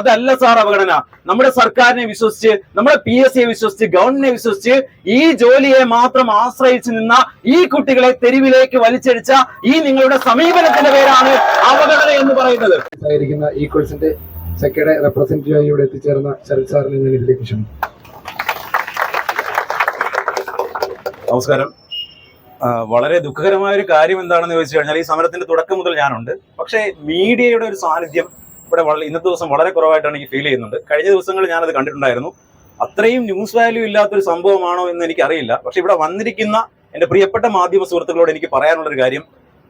അതല്ല സാർ അവഗണന. നമ്മുടെ സർക്കാരിനെ വിശ്വസിച്ച് നമ്മുടെ പി എസ് സിയെ വിശ്വസിച്ച് ഗവൺമെന്റിനെ വിശ്വസിച്ച് ഈ ജോലിയെ മാത്രം ആശ്രയിച്ച് നിന്ന ഈ കുട്ടികളെ തെരുവിലേക്ക് വലിച്ചടിച്ച ഈ നിങ്ങളുടെ സമീപനത്തിന്റെ പേരാണ് അവഗണന എന്ന് പറയുന്നത്. ഈക്വൽസിന്റെ സെക്രട്ടറി റെപ്രസെന്റേറ്റീവായി ഇവിടെ എത്തിച്ചേർന്ന ശരത് സാറിനെ ഞാൻ ഇതിലേക്ക് ക്ഷണിക്കും നമസ്കാരം. വളരെ ദുഃഖകരമായ ഒരു കാര്യം എന്താണെന്ന് ചോദിച്ചു കഴിഞ്ഞാൽ ഈ സമരത്തിന്റെ തുടക്കം മുതൽ ഞാനുണ്ട്. പക്ഷേ മീഡിയയുടെ ഒരു സാന്നിധ്യം ഇവിടെ വളരെ ഇന്നത്തെ ദിവസം വളരെ കുറവായിട്ടാണ് എനിക്ക് ഫീൽ ചെയ്യുന്നുണ്ട്. കഴിഞ്ഞ ദിവസങ്ങളിൽ ഞാനത് കണ്ടിട്ടുണ്ടായിരുന്നു. അത്രയും ന്യൂസ് വാല്യൂ ഇല്ലാത്തൊരു സംഭവമാണോ എന്ന് എനിക്ക് അറിയില്ല പക്ഷെ ഇവിടെ വന്നിരിക്കുന്ന എന്റെ പ്രിയപ്പെട്ട മാധ്യമ സുഹൃത്തുക്കളോട് എനിക്ക് പറയാനുള്ള ഒരു കാര്യം.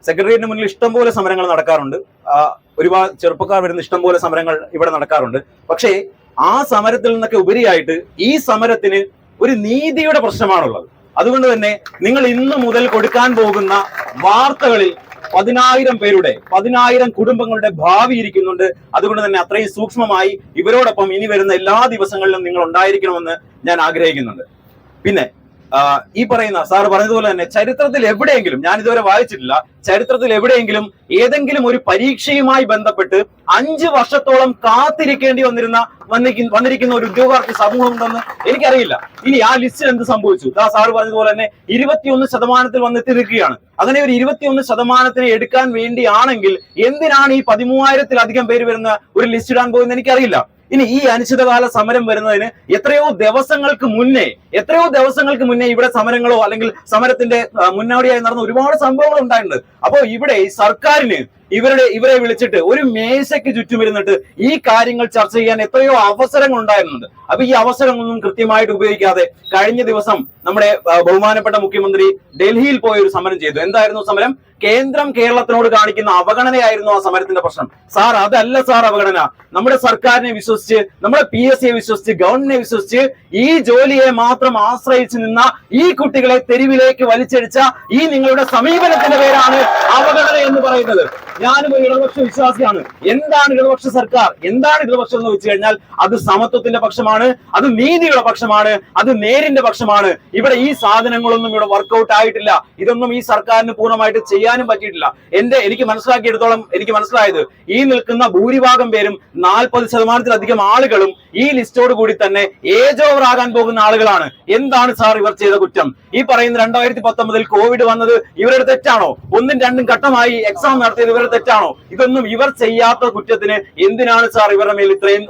സെക്രട്ടേറിയറ്റിന് മുന്നിൽ ഇഷ്ടംപോലെ സമരങ്ങൾ നടക്കാറുണ്ട്. ഒരുപാട് ചെറുപ്പക്കാർ വരുന്ന ഇഷ്ടംപോലെ സമരങ്ങൾ ഇവിടെ നടക്കാറുണ്ട്. പക്ഷേ ആ സമരത്തിൽ നിന്നൊക്കെ ഉപരിയായിട്ട് ഈ സമരത്തിന് ഒരു നീതിയുടെ പ്രശ്നമാണുള്ളത്. അതുകൊണ്ട് തന്നെ നിങ്ങൾ ഇന്നു മുതൽ കൊടുക്കാൻ പോകുന്ന വാർത്തകളിൽ പതിനായിരം പേരുടെ പതിനായിരം കുടുംബങ്ങളുടെ ഭാവി ഇരിക്കുന്നുണ്ട്. അതുകൊണ്ട് തന്നെ അത്രയും സൂക്ഷ്മമായി ഇവരോടൊപ്പം ഇനി വരുന്ന എല്ലാ ദിവസങ്ങളിലും നിങ്ങൾ ഉണ്ടായിരിക്കണമെന്ന് ഞാൻ ആഗ്രഹിക്കുന്നുണ്ട്. പിന്നെ ഈ പറയുന്ന സാറ് പറഞ്ഞതുപോലെ തന്നെ ചരിത്രത്തിൽ എവിടെയെങ്കിലും ഞാൻ ഇതുവരെ വായിച്ചിട്ടില്ല ചരിത്രത്തിൽ എവിടെയെങ്കിലും ഏതെങ്കിലും ഒരു പരീക്ഷയുമായി ബന്ധപ്പെട്ട് അഞ്ചു വർഷത്തോളം കാത്തിരിക്കേണ്ടി വന്നിരുന്ന വന്നിരിക്കുന്ന ഒരു ഉദ്യോഗാർത്ഥി സമൂഹം ഉണ്ടെന്ന് എനിക്കറിയില്ല. ഇനി ആ ലിസ്റ്റിൽ എന്ത് സംഭവിച്ചു? ദാ സാറ് പറഞ്ഞതുപോലെ തന്നെ ഇരുപത്തിയൊന്ന് ശതമാനത്തിൽ വന്നെത്തി നിൽക്കുകയാണ് അങ്ങനെ ഒരു ഇരുപത്തിയൊന്ന് ശതമാനത്തിന് എടുക്കാൻ വേണ്ടിയാണെങ്കിൽ എന്തിനാണ് ഈ പതിമൂവായിരത്തിലധികം പേര് വരുന്ന ഒരു ലിസ്റ്റ് ഇടാൻ പോകുന്നത് എനിക്കറിയില്ല. ഇനി ഈ അനിശ്ചിതകാല സമരം വരുന്നതിന് എത്രയോ ദിവസങ്ങൾക്ക് മുന്നേ എത്രയോ ദിവസങ്ങൾക്ക് മുന്നേ ഇവിടെ സമരങ്ങളോ അല്ലെങ്കിൽ സമരത്തിന്റെ മുന്നോടിയായി നടന്ന ഒരുപാട് സംഭവങ്ങൾ ഉണ്ടായിട്ടുണ്ട്. അപ്പോ ഇവിടെ സർക്കാരിന് ഇവരുടെ ഇവരെ വിളിച്ചിട്ട് ഒരു മേശയ്ക്ക് ചുറ്റും ഇരുന്നിട്ട് ഈ കാര്യങ്ങൾ ചർച്ച ചെയ്യാൻ എത്രയോ അവസരങ്ങൾ ഉണ്ടായിരുന്നുണ്ട് അപ്പൊ ഈ അവസരങ്ങളൊന്നും കൃത്യമായിട്ട് ഉപയോഗിക്കാതെ കഴിഞ്ഞ ദിവസം നമ്മുടെ ബഹുമാനപ്പെട്ട മുഖ്യമന്ത്രി ഡൽഹിയിൽ പോയ ഒരു സമരം ചെയ്തു. എന്തായിരുന്നു സമരം? കേന്ദ്രം കേരളത്തിനോട് കാണിക്കുന്ന അവഗണനയായിരുന്നു ആ സമരത്തിന്റെ പ്രശ്നം. സാർ അതല്ല സാർ അവഗണന. നമ്മുടെ സർക്കാരിനെ വിശ്വസിച്ച് നമ്മുടെ പി എസ് സിയെ വിശ്വസിച്ച് ഗവൺമെന്റിനെ വിശ്വസിച്ച് ഈ ജോലിയെ മാത്രം ആശ്രയിച്ചു നിന്ന ഈ കുട്ടികളെ തെരുവിലേക്ക് വലിച്ചടിച്ച ഈ നിങ്ങളുടെ സമീപനത്തിന്റെ പേരാണ് അവഗണന എന്ന് പറയുന്നത്. ഞാനും ഒരു ഇടതുപക്ഷ വിശ്വാസിയാണ്. എന്താണ് ഇടതുപക്ഷ സർക്കാർ? എന്താണ് ഇടതുപക്ഷം എന്ന് വെച്ച് കഴിഞ്ഞാൽ അത് സമത്വത്തിന്റെ പക്ഷമാണ് അത് നീതിയുടെ പക്ഷമാണ് അത് നേരിന്റെ പക്ഷമാണ്. ഇവിടെ ഈ സാധനങ്ങളൊന്നും ഇവിടെ വർക്കൗട്ട് ആയിട്ടില്ല. ഇതൊന്നും ഈ സർക്കാരിന് പൂർണമായിട്ട് ചെയ്യാനും പറ്റിയിട്ടില്ല. എന്റെ എനിക്ക് മനസ്സിലാക്കിയെടുത്തോളം എനിക്ക് മനസ്സിലായത് ഈ നിൽക്കുന്ന ഭൂരിഭാഗം പേരും നാൽപ്പത് ശതമാനത്തിലധികം ആളുകളും ഈ ലിസ്റ്റോട് കൂടി തന്നെ ഏജ് ഓവർ ആകാൻ പോകുന്ന ആളുകളാണ്. എന്താണ് സാർ ഇവർ ചെയ്ത കുറ്റം? ഈ പറയുന്ന രണ്ടായിരത്തി പത്തൊമ്പതിൽ കോവിഡ് വന്നത് ഇവരുടെ തെറ്റാണോ? ഒന്നും രണ്ടും ഘട്ടമായി എക്സാം നടത്തിയത് ഇവരുടെ തെറ്റാണോ? ഇതൊന്നും ഇവർ ചെയ്യാത്ത കുറ്റത്തിന് എന്തിനാണ് സാർ ഇവരുടെ മേൽ ഇത്രയും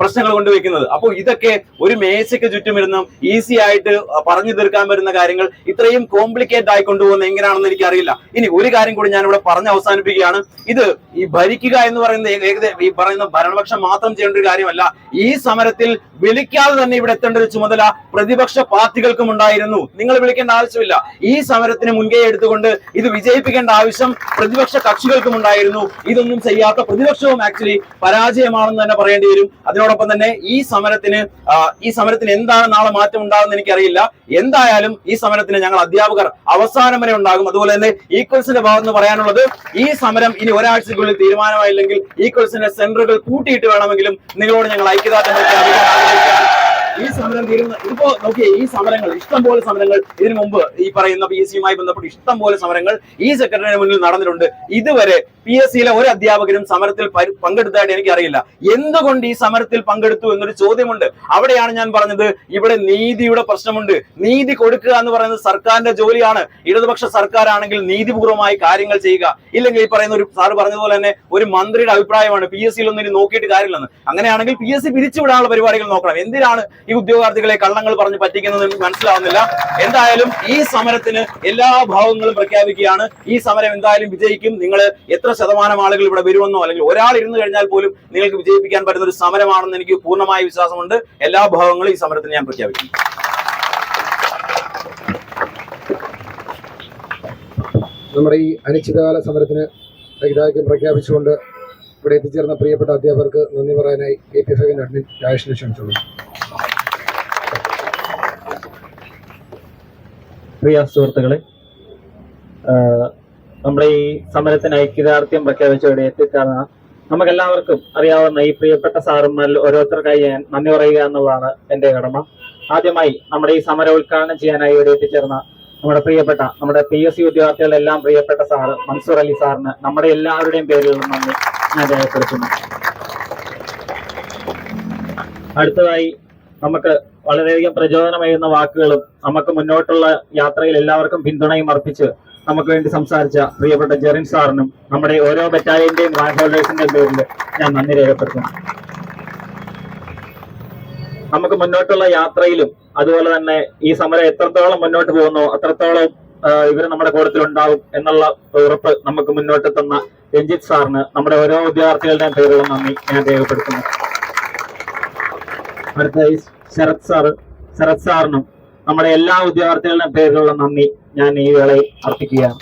പ്രശ്നങ്ങൾ കൊണ്ടുവയ്ക്കുന്നത്. അപ്പോൾ ഇതൊക്കെ ഒരു മേശയ്ക്ക് ചുറ്റുമിരുന്ന് ഈസി ആയിട്ട് പറഞ്ഞു തീർക്കാൻ വരുന്ന കാര്യങ്ങൾ ഇത്രയും കോംപ്ലിക്കേറ്റ് ആയി കൊണ്ടുപോകുന്ന എങ്ങനെയാണെന്ന് എനിക്കറിയില്ല. ഇനി ഒരു കാര്യം കൂടി ഞാൻ ഇവിടെ പറഞ്ഞ് അവസാനിപ്പിക്കുകയാണ്. ഇത് ഈ ഭരിക്കുക എന്ന് പറയുന്ന ഏകദേശം ഈ പറയുന്ന ഭരണപക്ഷം മാത്രം ചെയ്യേണ്ട ഒരു കാര്യമല്ല. ഈ സമരത്തിൽ വിളിക്കാതെ തന്നെ ഇവിടെ എത്തേണ്ട ഒരു ചുമതല പ്രതിപക്ഷ പാർട്ടികൾക്കും ഉണ്ടായിരുന്നു. നിങ്ങൾ വിളിക്കേണ്ട ആവശ്യമില്ല. ഈ സമരത്തിന് മുൻകൈ എടുത്തുകൊണ്ട് ഇത് വിജയിപ്പിക്കേണ്ട ആവശ്യം പ്രതിപക്ഷ കക്ഷികൾക്കും ഉണ്ടായിരുന്നു. ഇതൊന്നും ചെയ്യാത്ത പ്രതിപക്ഷവും ആക്ച്വലി പരാജയമാണെന്ന് തന്നെ പറയേണ്ടി വരും. അതിനോടൊപ്പം തന്നെ ഈ സമരത്തിന് ഈ സമരത്തിന് എന്താണ് നാളെ മാറ്റം ഉണ്ടാകുന്ന എനിക്കറിയില്ല. എന്തായാലും ഈ സമരത്തിന് ഞങ്ങൾ അധ്യാപകർ അവസാനം വരെ ഉണ്ടാകും. അതുപോലെ തന്നെ ഈക്വൽസിന്റെ ഭാഗത്ത് പറയാനുള്ളത് ഈ സമരം ഇനി ഒരാഴ്ചക്കുള്ളിൽ തീരുമാനമായില്ലെങ്കിൽ ഈക്വൽസിന്റെ സെന്ററുകൾ കൂട്ടിയിട്ട് വേണമെങ്കിലും നിങ്ങളോട് ഞങ്ങൾ ഐക്യദാർഢ്യം ഈ സമരം തീരുന്ന ഇപ്പോ നോക്കിയേ ഈ സമരങ്ങൾ ഇഷ്ടം പോലെ സമരങ്ങൾ ഇതിനു മുമ്പ് ഈ പറയുന്ന പി എസ് സിയുമായി ബന്ധപ്പെട്ട് ഇഷ്ടം പോലെ സമരങ്ങൾ ഈ സെക്രട്ടറിയുടെ മുന്നിൽ നടന്നിട്ടുണ്ട്. ഇതുവരെ പി എസ് സിയിലെ ഒരു അധ്യാപകരും സമരത്തിൽ പങ്കെടുത്തതായിട്ട് എനിക്ക് അറിയില്ല എന്തുകൊണ്ട് ഈ സമരത്തിൽ പങ്കെടുത്തു എന്നൊരു ചോദ്യമുണ്ട്. അവിടെയാണ് ഞാൻ പറഞ്ഞത് ഇവിടെ നീതിയുടെ പ്രശ്നമുണ്ട്. നീതി കൊടുക്കുക എന്ന് പറയുന്നത് സർക്കാരിന്റെ ജോലിയാണ്. ഇടതുപക്ഷ സർക്കാരാണെങ്കിൽ നീതിപൂർവമായി കാര്യങ്ങൾ ചെയ്യുക. ഇല്ലെങ്കിൽ ഈ പറയുന്ന ഒരു സാർ പറഞ്ഞതുപോലെ തന്നെ ഒരു മന്ത്രിയുടെ അഭിപ്രായമാണ് പി എസ് സിയിൽ ഒന്നും ഇനി നോക്കിയിട്ട് കാര്യമില്ലെന്ന്. അങ്ങനെയാണെങ്കിൽ പി എസ് സി പിരിച്ചുവിടാനുള്ള പരിപാടികൾ നോക്കണം. എന്തിനാണ് ഈ ഉദ്യോഗാർത്ഥികളെ കള്ളങ്ങൾ പറഞ്ഞ് പറ്റിക്കുന്നത് മനസ്സിലാവുന്നില്ല. എന്തായാലും ഈ സമരത്തിന് എല്ലാ ഭാഗങ്ങളും പ്രഖ്യാപിക്കുകയാണ്. ഈ സമരം എന്തായാലും വിജയിക്കും. നിങ്ങൾ എത്ര ശതമാനം ആളുകൾ ഇവിടെ വരുമെന്നോ അല്ലെങ്കിൽ ഒരാൾ ഇരുന്ന് കഴിഞ്ഞാൽ പോലും നിങ്ങൾക്ക് വിജയിപ്പിക്കാൻ പറ്റുന്ന ഒരു സമരമാണെന്ന് എനിക്ക് പൂർണമായ വിശ്വാസമുണ്ട്. എല്ലാ ഭാഗങ്ങളും ഈ സമരത്തിന് ഞാൻ പ്രഖ്യാപിക്കും. നമ്മുടെ ഈ അനിശ്ചിതകാല സമരത്തിന് ഐക്യദാർഢ്യം പ്രഖ്യാപിച്ചുകൊണ്ട് ഇവിടെ എത്തിച്ചേർന്ന പ്രിയപ്പെട്ട അധ്യാപകർക്ക് നന്ദി പറയാനായി. കെ പി എഫ് അഡ്മിൻ രാജേഷിനെ ക്ഷണിച്ചോളൂ പ്രിയ സുഹൃത്തുക്കളെ നമ്മുടെ ഈ സമരത്തിന് ഐക്യദാർഢ്യം പ്രഖ്യാപിച്ചവിടെ എത്തിച്ചേർന്ന നമുക്കെല്ലാവർക്കും അറിയാവുന്ന ഈ പ്രിയപ്പെട്ട സാറുമാരിൽ ഓരോരുത്തർക്കായി ഞാൻ നന്ദി പറയുക എന്നുള്ളതാണ് എന്റെ കടമ. ആദ്യമായി നമ്മുടെ ഈ സമരം ഉദ്ഘാടനം ചെയ്യാനായി ഇവിടെ എത്തിച്ചേർന്ന നമ്മുടെ പ്രിയപ്പെട്ട നമ്മുടെ പി എസ് സി ഉദ്യോഗാർത്ഥികളെല്ലാം പ്രിയപ്പെട്ട സാറ് മൻസൂർ അലി സാറിന് നമ്മുടെ എല്ലാവരുടെയും പേരിൽ നന്ദി ഞാൻ രേഖപ്പെടുത്തുന്നു. അടുത്തതായി നമുക്ക് വളരെയധികം പ്രചോദനമേകുന്ന വാക്കുകളും നമുക്ക് മുന്നോട്ടുള്ള യാത്രയിൽ എല്ലാവർക്കും പിന്തുണയും അർപ്പിച്ച് നമുക്ക് വേണ്ടി സംസാരിച്ച പ്രിയപ്പെട്ട ജെറിൻ സാറിനും നമ്മുടെ ഓരോ ബറ്റാലിയന്റെയും റാങ്ക് ഹോൾഡേഴ്സിന്റെയും പേരിൽ ഞാൻ നന്ദി രേഖപ്പെടുത്തുന്നു. നമുക്ക് മുന്നോട്ടുള്ള യാത്രയിലും അതുപോലെ തന്നെ ഈ സമരം എത്രത്തോളം മുന്നോട്ട് പോകുന്നു അത്രത്തോളം ഇവർ നമ്മുടെ കൂട്ടത്തിൽ ഉണ്ടാവും എന്നുള്ള ഉറപ്പ് നമുക്ക് മുന്നോട്ട് തന്ന രഞ്ജിത്ത് സാറിന് നമ്മുടെ ഓരോ വിദ്യാർത്ഥികളുടെയും പേരുള്ള നന്ദി ഞാൻ രേഖപ്പെടുത്തുന്നു. അടുത്തതായി ശരത് സാറ് ശരത് സാറിനും നമ്മുടെ എല്ലാ ഉദ്യോഗാർത്ഥികളുടെ പേരിലുള്ള നന്ദി. ഞാൻ ഈ വേളയിൽ അർപ്പിക്കുകയാണ്.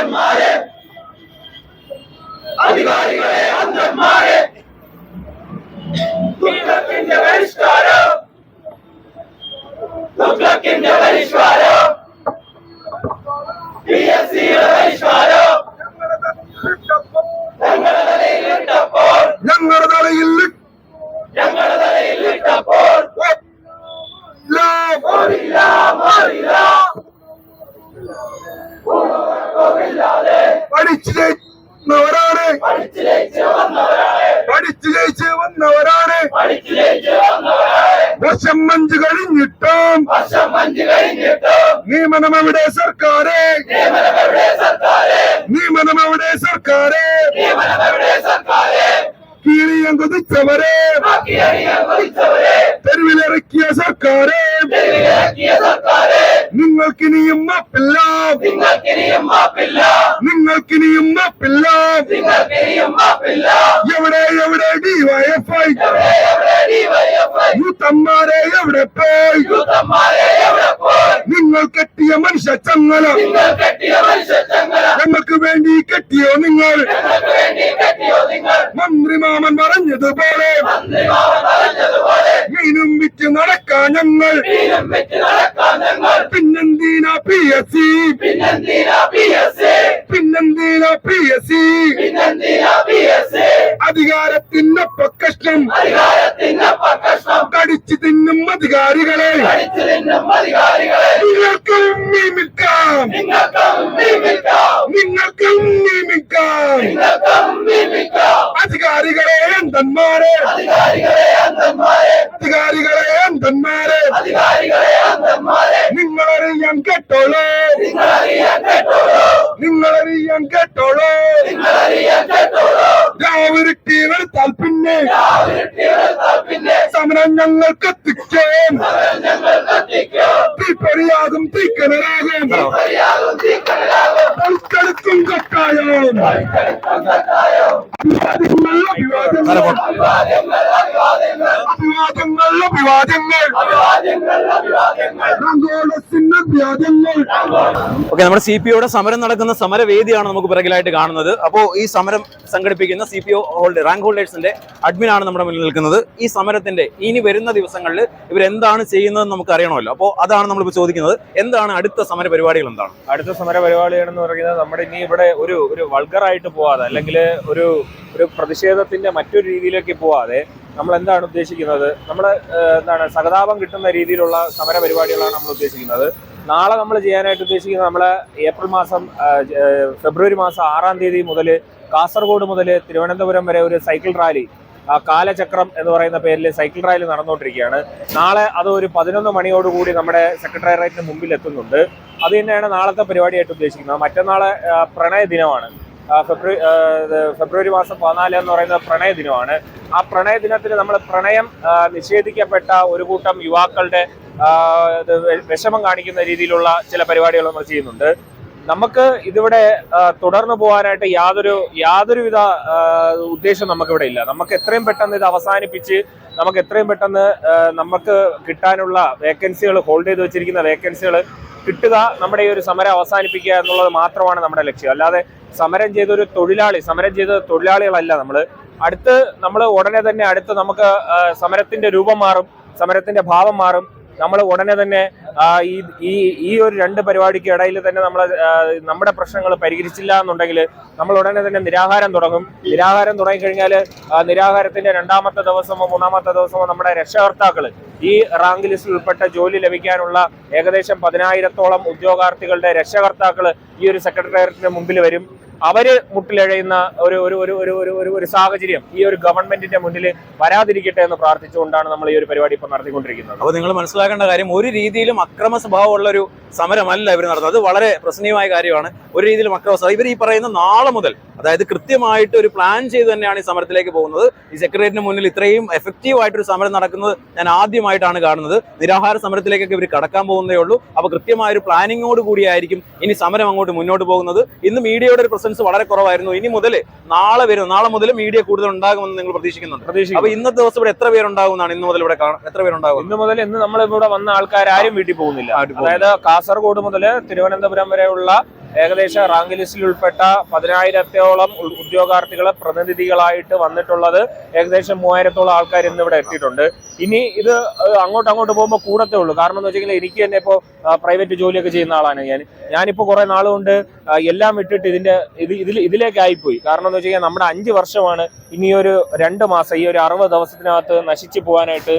அந்தன்மாரே அதிகாரிகளே அந்தன்மாரே துர்லக்கின்ற வரிஷ்காரோ துர்லக்கின்ற வரிஷ்காரோ பிஎஸ்சி നിയമനം എവിടെ സർക്കാരെ. കീഴിയം കൊതിച്ചവരെ തെരുവിലിറക്കിയ സർക്കാരെ. നിങ്ങൾക്കിനിയും മാപ്പില്ല. നിങ്ങൾക്കിനിയും മാപ്പില്ല. എവിടെ എവിടെ ഡിവൈഎഫ്ഐ യൂത്തന്മാരെ എവിടെ പോയി? നിങ്ങൾ കെട്ടിയ മനുഷ്യ ചങ്ങല. ഞങ്ങൾക്ക് വേണ്ടി കെട്ടിയോ നിങ്ങൾ? മന്ത്രി മാമൻ പറഞ്ഞതുപോലെ. മീനും വിറ്റ് നടക്കാൻ ഞങ്ങൾ. പിന്നെന്തിനാ പി എസ് സി പിന്നെന്തിനാ പി എസ് സി അധികാരത്തിനൊപ്പ കഷ്ണം. കടിച്ചു തിന്നും അധികാരികളെ. നിങ്ങൾക്കും നിയമിക്കാം. നിങ്ങൾക്കും നിയമിക്കാം. അധികാരികളെ അന്തന്മാരെ അധികാരികളെ അന്തന്മാരെ നിങ്ങളറിയാൻ കേട്ടോളൂ. നിങ്ങളറിയാൻ കേട്ടോളൂ. രാവിലെ വെളുത്താൽ പിന്നെ സമരം ഞങ്ങൾക്ക് എത്തിക്കാൻ. തീപ്പൊരിയാകും തീക്കനരാകും. കളിക്കും കട്ടായം. അഭിവാദ്യങ്ങൾ അഭിവാദ്യങ്ങൾ. അഭിവാദ്യങ്ങൾ. അഭിവാദ്യങ്ങൾ. ഓക്കെ നമ്മുടെ സി പി ഒയുടെ സമരം നടക്കുന്ന സമരവേദിയാണ് നമുക്ക് പിറകിലായിട്ട് കാണുന്നത്. അപ്പോൾ ഈ സമരം സംഘടിപ്പിക്കുന്ന C P O hold rank ഹോൾഡേഴ്സിന്റെ admin ആണ് നമ്മുടെ മുന്നിൽ നിൽക്കുന്നത്. ഈ സമരത്തിന്റെ ഇനി വരുന്ന ദിവസങ്ങളിൽ ഇവരെന്താണ് ചെയ്യുന്നതെന്ന് നമുക്ക് അറിയണമല്ലോ. അപ്പോൾ അതാണ് നമ്മളിപ്പോൾ ചോദിക്കുന്നത്. എന്താണ് അടുത്ത സമര പരിപാടികൾ എന്താണ്? അടുത്ത സമര പരിപാടിയാണെന്ന് പറയുന്നത് നമ്മുടെ ഇനി ഇവിടെ ഒരു ഒരു വൾഗറായിട്ട് പോവാതെ അല്ലെങ്കിൽ ഒരു ഒരു പ്രതിഷേധത്തിന്റെ മറ്റൊരു രീതിയിലേക്ക് പോവാതെ നമ്മൾ എന്താണ് ഉദ്ദേശിക്കുന്നത്? നമ്മൾ എന്താണ് സഹതാപം കിട്ടുന്ന രീതിയിലുള്ള സമര പരിപാടികളാണ് നമ്മൾ ഉദ്ദേശിക്കുന്നത്. നാളെ നമ്മൾ ചെയ്യാനായിട്ട് ഉദ്ദേശിക്കുന്നത് നമ്മൾ ഏപ്രിൽ മാസം ഫെബ്രുവരി മാസം ആറാം തീയതി മുതൽ കാസർഗോഡ് മുതൽ തിരുവനന്തപുരം വരെ ഒരു സൈക്കിൾ റാലി കാലചക്രം എന്ന് പറയുന്ന പേരിൽ സൈക്കിൾ റാലി നടന്നുകൊണ്ടിരിക്കുകയാണ്. നാളെ അത് ഒരു പതിനൊന്ന് മണിയോടുകൂടി നമ്മുടെ സെക്രട്ടേറിയറ്റിന് മുമ്പിൽ എത്തുന്നുണ്ട്. അത് തന്നെയാണ് നാളത്തെ പരിപാടിയായിട്ട് ഉദ്ദേശിക്കുന്നത്. മറ്റന്നാളെ പ്രണയ ദിനമാണ്. ഫെബ്രുവരി ഫെബ്രുവരി മാസം പതിനാല് എന്ന് പറയുന്നത് പ്രണയ ദിനമാണ്. ആ പ്രണയ ദിനത്തിൽ നമ്മൾ പ്രണയം നിഷേധിക്കപ്പെട്ട ഒരു കൂട്ടം യുവാക്കളുടെ വിഷമം കാണിക്കുന്ന രീതിയിലുള്ള ചില പരിപാടികൾ നമ്മൾ ചെയ്യുന്നുണ്ട്. നമുക്ക് ഇതിവിടെ തുടർന്നു പോകാനായിട്ട് യാതൊരു യാതൊരുവിധ ഉദ്ദേശം നമുക്കിവിടെ ഇല്ല. നമുക്ക് എത്രയും പെട്ടെന്ന് ഇത് അവസാനിപ്പിച്ച് നമുക്ക് എത്രയും പെട്ടെന്ന് നമുക്ക് കിട്ടാനുള്ള വേക്കൻസികൾ ഹോൾഡ് ചെയ്ത് വെച്ചിരിക്കുന്ന വേക്കൻസികൾ കിട്ടുക നമ്മുടെ ഈ ഒരു സമരം അവസാനിപ്പിക്കുക എന്നുള്ളത് മാത്രമാണ് നമ്മുടെ ലക്ഷ്യം. അല്ലാതെ സമരം ചെയ്തൊരു തൊഴിലാളി സമരം ചെയ്ത തൊഴിലാളികളല്ല നമ്മൾ അടുത്ത് നമ്മൾ ഉടനെ തന്നെ അടുത്ത് നമുക്ക് സമരത്തിന്റെ രൂപം മാറും സമരത്തിന്റെ ഭാവം മാറും. നമ്മൾ ഉടനെ തന്നെ ഈ ഈ ഒരു രണ്ട് പരിപാടിക്ക് ഇടയിൽ തന്നെ നമ്മൾ നമ്മുടെ പ്രശ്നങ്ങൾ പരിഹരിച്ചില്ല എന്നുണ്ടെങ്കിൽ നമ്മൾ ഉടനെ തന്നെ നിരാഹാരം തുടങ്ങും. നിരാഹാരം തുടങ്ങിക്കഴിഞ്ഞാൽ നിരാഹാരത്തിന്റെ രണ്ടാമത്തെ ദിവസമോ മൂന്നാമത്തെ ദിവസമോ നമ്മുടെ രക്ഷകർത്താക്കൾ ഈ റാങ്ക് ലിസ്റ്റിൽ ഉൾപ്പെട്ട ജോലി ലഭിക്കാനുള്ള ഏകദേശം പതിനായിരത്തോളം ഉദ്യോഗാർത്ഥികളുടെ രക്ഷകർത്താക്കൾ ഈ ഒരു സെക്രട്ടേറിയറ്റിന് മുമ്പിൽ വരും. അവർ മുട്ടിലഴയുന്ന ഒരു ഒരു ഒരു ഒരു ഒരു ഒരു ഒരു സാഹചര്യം ഈ ഒരു ഗവൺമെന്റിന്റെ മുന്നിൽ വരാതിരിക്കട്ടെ എന്ന് പ്രാർത്ഥിച്ചുകൊണ്ടാണ് നമ്മൾ ഈ ഒരു പരിപാടി ഇപ്പോൾ നടത്തിക്കൊണ്ടിരിക്കുന്നത്. അപ്പോൾ നിങ്ങൾ മനസ്സിലാക്കേണ്ട കാര്യം ഒരു രീതിയിലും അക്രമ സ്വഭാവമുള്ള ഒരു സമരമല്ല ഇവർ നടന്നത് അത് വളരെ പ്രശ്നീയമായ കാര്യമാണ്. ഒരു രീതിയിലും അക്രമ ഇവർ ഈ പറയുന്ന നാളെ മുതൽ അതായത് കൃത്യമായിട്ട് ഒരു പ്ലാൻ ചെയ്ത് തന്നെയാണ് ഈ സമരത്തിലേക്ക് പോകുന്നത്. ഈ സെക്രട്ടേറിയറ്റിന് മുന്നിൽ ഇത്രയും എഫക്റ്റീവ് ആയിട്ടൊരു സമരം നടക്കുന്നത് ഞാൻ ആദ്യമായിട്ടാണ് കാണുന്നത്. നിരാഹാര സമരത്തിലേക്കൊക്കെ ഇവർ കടക്കാൻ പോകുന്നതേ ഉള്ളൂ. അപ്പോൾ കൃത്യമായ ഒരു പ്ലാനിങ്ങോട് കൂടിയായിരിക്കും ഇനി സമരം അങ്ങോട്ട് മുന്നോട്ട് പോകുന്നത്. ഇന്ന് മീഡിയയുടെ ഒരു പ്രസൻസ് വളരെ കുറവായിരുന്നു. ഇനി മുതൽ നാളെ വരും. നാളെ മുതൽ മീഡിയ കൂടുതൽ ഉണ്ടാകുമെന്ന് നിങ്ങൾ പ്രതീക്ഷിക്കുന്നുണ്ട്? പ്രതീക്ഷിക്കുന്നു. അപ്പൊ ഇന്നത്തെ ദിവസം ഇവിടെ എത്ര പേരുണ്ടാകുമെന്നാണ് ഇന്ന് മുതൽ ഇവിടെ എത്ര പേരുണ്ടാകും? ഇന്ന് മുതൽ ഇന്ന് നമ്മൾ ഇവിടെ വന്ന ആൾക്കാർ ആരും വീട്ടിൽ പോകുന്നില്ല. അതായത് കാസർഗോഡ് മുതൽ തിരുവനന്തപുരം വരെയുള്ള ഏകദേശം റാങ്ക് ലിസ്റ്റിൽ ഉൾപ്പെട്ട പതിനായിരത്തോളം ഉദ്യോഗാർത്ഥികളെ പ്രതിനിധികളായിട്ട് വന്നിട്ടുള്ളത് ഏകദേശം മൂവായിരത്തോളം ആൾക്കാർ ഇന്ന് ഇവിടെ എത്തിയിട്ടുണ്ട്. ഇനി ഇത് അങ്ങോട്ട് അങ്ങോട്ട് പോകുമ്പോൾ കൂടത്തേ ഉള്ളൂ. കാരണം എന്ന് വെച്ചാൽ എനിക്ക് തന്നെ ഇപ്പോൾ പ്രൈവറ്റ് ജോലിയൊക്കെ ചെയ്യുന്ന ആളാണ് ഞാൻ. ഞാനിപ്പോൾ കുറെ നാളുകൊണ്ട് എല്ലാം വിട്ടിട്ട് ഇതിന്റെ ഇത് ഇതിൽ ഇതിലേക്കായിപ്പോയി കാരണം എന്ന് വെച്ച് കഴിഞ്ഞാൽ നമ്മുടെ അഞ്ച് വർഷമാണ് ഇനിയൊരു രണ്ട് മാസം ഈ ഒരു അറുപത് ദിവസത്തിനകത്ത് നശിച്ചു പോകാനായിട്ട്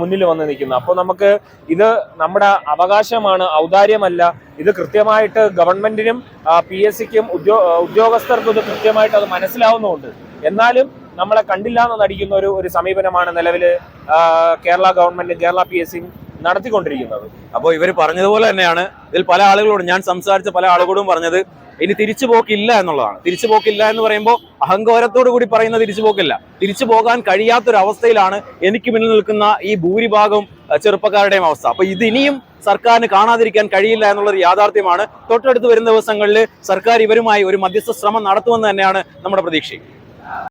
മുന്നിൽ വന്ന് നിൽക്കുന്നത്. അപ്പോൾ നമുക്ക് ഇത് നമ്മുടെ അവകാശമാണ് ഔദാര്യമല്ല. ഇത് കൃത്യമായിട്ട് ഗവൺമെന്റിനും പി എസ് സിക്കും ഉദ്യോ ഉദ്യോഗസ്ഥർക്കും ഇത് കൃത്യമായിട്ട് അത് മനസ്സിലാവുന്നുമുണ്ട്. എന്നാലും നമ്മളെ കണ്ടില്ല എന്ന് നടിക്കുന്ന ഒരു ഒരു സമീപനമാണ് നിലവിൽ Kerala government Kerala P S സിയും നടത്തിക്കൊണ്ടിരിക്കുന്നത്. അപ്പോൾ ഇവർ പറഞ്ഞതുപോലെ തന്നെയാണ്. ഇതിൽ പല ആളുകളോടും ഞാൻ സംസാരിച്ച പല ആളുകളോടും പറഞ്ഞത് ഇനി തിരിച്ചു പോക്കില്ല എന്നുള്ളതാണ്. തിരിച്ചു പോക്കില്ല എന്ന് പറയുമ്പോൾ അഹങ്കാരത്തോടു കൂടി പറയുന്ന തിരിച്ചു പോക്കില്ല. തിരിച്ചു പോകാൻ കഴിയാത്തൊരവസ്ഥയിലാണ് എനിക്ക് മുന്നിൽ നിൽക്കുന്ന ഈ ഭൂരിഭാഗം ചെറുപ്പക്കാരുടെയും അവസ്ഥ. അപ്പൊ ഇത് ഇനിയും സർക്കാരിന് കാണാതിരിക്കാൻ കഴിയില്ല എന്നുള്ളൊരു യാഥാർത്ഥ്യമാണ്. തൊട്ടടുത്ത് വരുന്ന ദിവസങ്ങളിൽ സർക്കാർ ഇവരുമായി ഒരു മധ്യസ്ഥ ശ്രമം നടത്തുമെന്ന് തന്നെയാണ് നമ്മുടെ പ്രതീക്ഷ